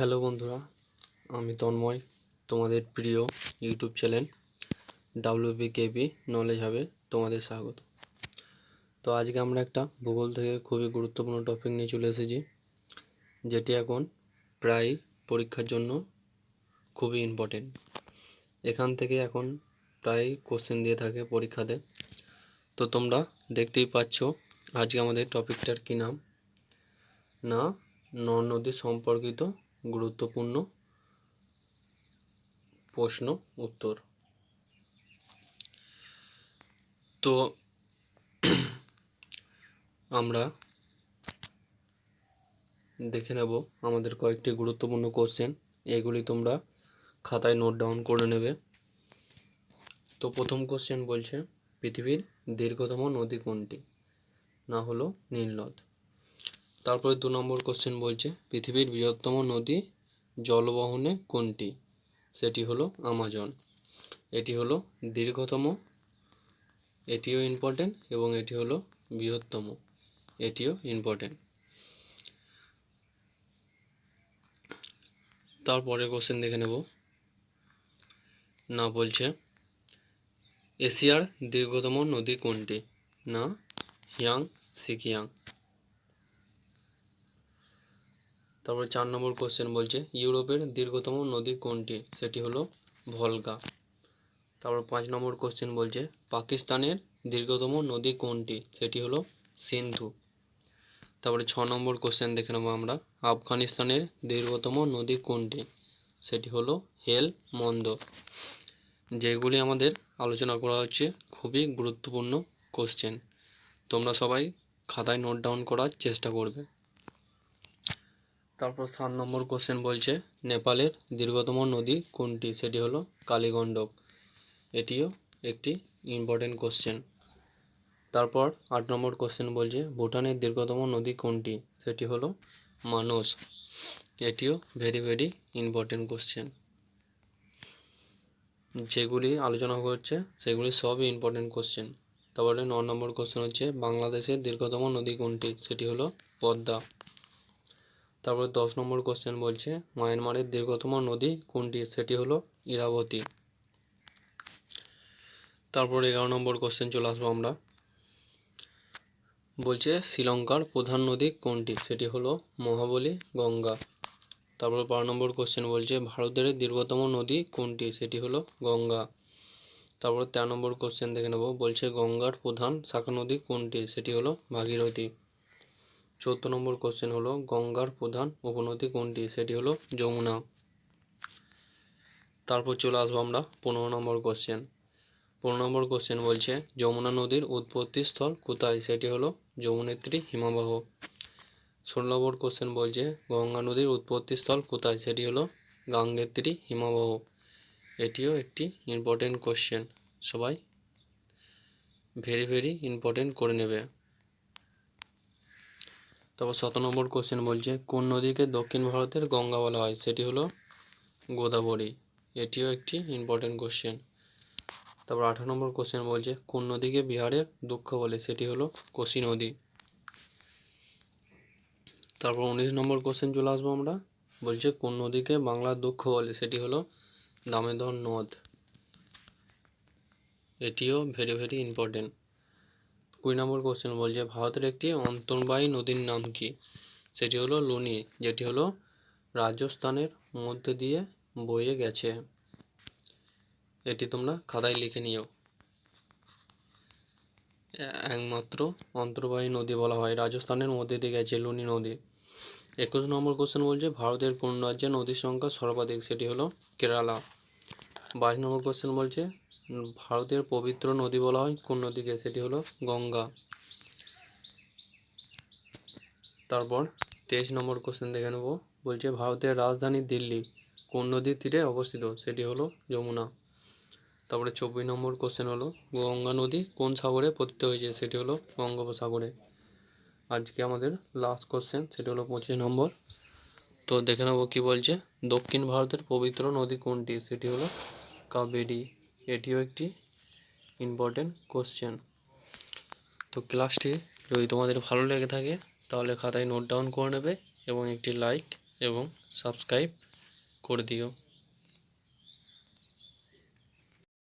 Hello বন্ধুরা, আমি তন্ময়, তোমাদের প্রিয় YouTube channel WB KP knowledge হবে তোমাদের স্বাগত। তো আজকে আমরা একটা ভূগোল থেকে খুবই গুরুত্বপূর্ণ টপিক নিয়ে চলে এসেছি, যেটি এখন প্রায় পরীক্ষার জন্য খুবই ইম্পর্টেন্ট এখান থেকে এখন প্রায় কোশ্চেন দিয়ে থাকে পরীক্ষাতে। তো তোমরা দেখতেই পাচ্ছ আজকে আমাদের টপিকটার কী নাম? না নদ নদী সম্পর্কিত গুরুত্বপূর্ণ প্রশ্ন, উত্তর। তো, আমরা দেখে নেব আমাদের কয়েকটি গুরুত্বপূর্ণ কোশ্চেন এগুলি তোমরা খাতায় নোট ডাউন করে নেবে। তো, প্রথম কোশ্চেন বলছে, পৃথিবীর দীর্ঘতম নদী কোনটি? না হলো নীল নদ। তারপরে দু নম্বর কোশ্চেন বলছে, পৃথিবীর বৃহত্তম নদী জলবহনে কোনটি? সেটি হলো আমাজন। এটি হলো দীর্ঘতম, এটিও ইম্পর্টেন্ট এবং এটি হলো বৃহত্তম, এটিও ইম্পর্টেন্ট তারপরের কোশ্চেন দেখে নেব। না বলছে, এশিয়ার দীর্ঘতম নদী কোনটি? না, হিয়াং, সিকিয়াং। তারপরে চার নম্বর কোশ্চেন বলছে, ইউরোপের দীর্ঘতম নদী কোনটি? সেটি হলো ভলগা। তারপর পাঁচ নম্বর কোশ্চেন বলছে, পাকিস্তানের দীর্ঘতম নদী কোনটি? সেটি হলো সিন্ধু। তারপরে ছ নম্বর কোশ্চেন দেখে নেব আমরা, আফগানিস্তানের দীর্ঘতম নদী কোনটি? সেটি হলো হেল মন্দ যেগুলি আমাদের আলোচনা করা হচ্ছে, খুবই গুরুত্বপূর্ণ কোশ্চেন তোমরা সবাই খাতায় নোট ডাউন করার চেষ্টা করবে। তারপর সাত নম্বর কোশ্চেন বলছে, নেপালের দীর্ঘতম নদী কোনটি? সেটি হলো কালীগণ্ডক। এটিও একটি ইম্পর্টেন্ট কোশ্চেন তারপর আট নম্বর কোশ্চেন বলছে, ভুটানের দীর্ঘতম নদী কোনটি? সেটি হলো মানস। এটিও ভেরি ভেরি ইম্পর্টেন্ট কোশ্চেন যেগুলি আলোচনা করছে সেগুলি সবই ইম্পর্টেন্ট কোশ্চেন তারপরে ন নম্বর কোশ্চেন হচ্ছে, বাংলাদেশের দীর্ঘতম নদী কোনটি? সেটি হলো পদ্মা। তারপরে দশ নম্বর কোশ্চেন বলছে, মায়ানমারের দীর্ঘতম নদী কোনটি? সেটি হলো ইরাবতী। তারপর এগারো নম্বর কোশ্চেন চলে আসব আমরা। বলছে, শ্রীলঙ্কার প্রধান নদী কোনটি? সেটি হলো মহাবলী, গঙ্গা। তারপর বারো নম্বর কোশ্চেন বলছে, ভারতের দীর্ঘতম নদী কোনটি? সেটি হলো গঙ্গা। তারপর তেরো নম্বর কোশ্চেন দেখে নেব। বলছে, গঙ্গার প্রধান শাখা নদী কোনটি? সেটি হলো ভাগীরথী। চৌদ্দ নম্বর কোশ্চেন হলো, গঙ্গার প্রধান উপনদী কোনটি? সেটি হলো যমুনা। তারপর চলে আসব আমরা পনেরো নম্বর কোশ্চেন পনেরো নম্বর কোশ্চেন বলছে, যমুনা নদীর উৎপত্তি স্থল কোথায়? সেটি হলো যমুনেত্রী হিমাবাহ। ষোলো নম্বর কোশ্চেন বলছে, গঙ্গা নদীর উৎপত্তি স্থল কোথায়? সেটি হলো গাঙ্গেত্রী হিমাবাহ। এটিও একটি ইম্পর্টেন্ট কোশ্চেন সবাই ভেরি ভেরি ইম্পর্টেন্ট করে নেবে। তারপর শত নম্বর কোশ্চেন বলছে, কোন নদীকে দক্ষিণ ভারতের গঙ্গা বলা হয়? সেটি হলো গোদাবরী। এটিও একটি ইম্পর্টেন্ট কোশ্চেন তারপর আঠারো নম্বর কোশ্চেন বলছে, কোন নদীকে বিহারের দুঃখ বলে? সেটি হলো কোশি নদী। তারপর উনিশ নম্বর কোশ্চেন চলে আসব আমরা। বলছে, কোন নদীকে বাংলার দুঃখ বলে? সেটি হলো দামেদর নদ। এটিও ভেরি ভেরি ইম্পর্টেন্ট কুড়ি নম্বর কোশ্চেন বলছে ভারতের একটি অন্তর্বাহী নদীর নাম কি? সেটি হলো লুনি, যেটি হলো রাজস্থানের মধ্যে দিয়ে বয়ে গেছে। এটি তোমরা খাতায় লিখে নিও। একমাত্র অন্তর্বাহী নদী বলা হয়, রাজস্থানের মধ্যে দিয়ে গেছে লুনি নদী। একুশ নম্বর কোশ্চেন বলছে ভারতের কোন রাজ্যে নদীর সংখ্যা সর্বাধিক, সেটি হলো কেরালা। বাইশ নম্বর কোশ্চেন বলছে ভারতের পবিত্র নদী বলা হয়। কোন নদীকে? সেটি হলো গঙ্গা। তারপর তেইশ নম্বর কোশ্চেন দেখে নেব। বলছে, ভারতের রাজধানী দিল্লি কোন নদীর তীরে অবস্থিত? সেটি হলো যমুনা। তারপরে চব্বিশ নম্বর কোশ্চেন হলো, গঙ্গা নদী কোন সাগরে পতিত হয়েছে? সেটি হলো বঙ্গোপসাগরে। আজকে আমাদের লাস্ট কোশ্চেন সেটি হলো পঁচিশ নম্বর। তো দেখে নেব কী বলছে, দক্ষিণ ভারতের পবিত্র নদী কোনটি? সেটি হলো কাবেরী। এটিও একটি ইম্পর্টেন্ট কোশ্চেন তো ক্লাসটি যদি তোমাদের ভালো লেগে থাকে, তাহলে খাতায় নোট ডাউন করে নেবে এবং একটি লাইক এবং সাবস্ক্রাইব করে দিও।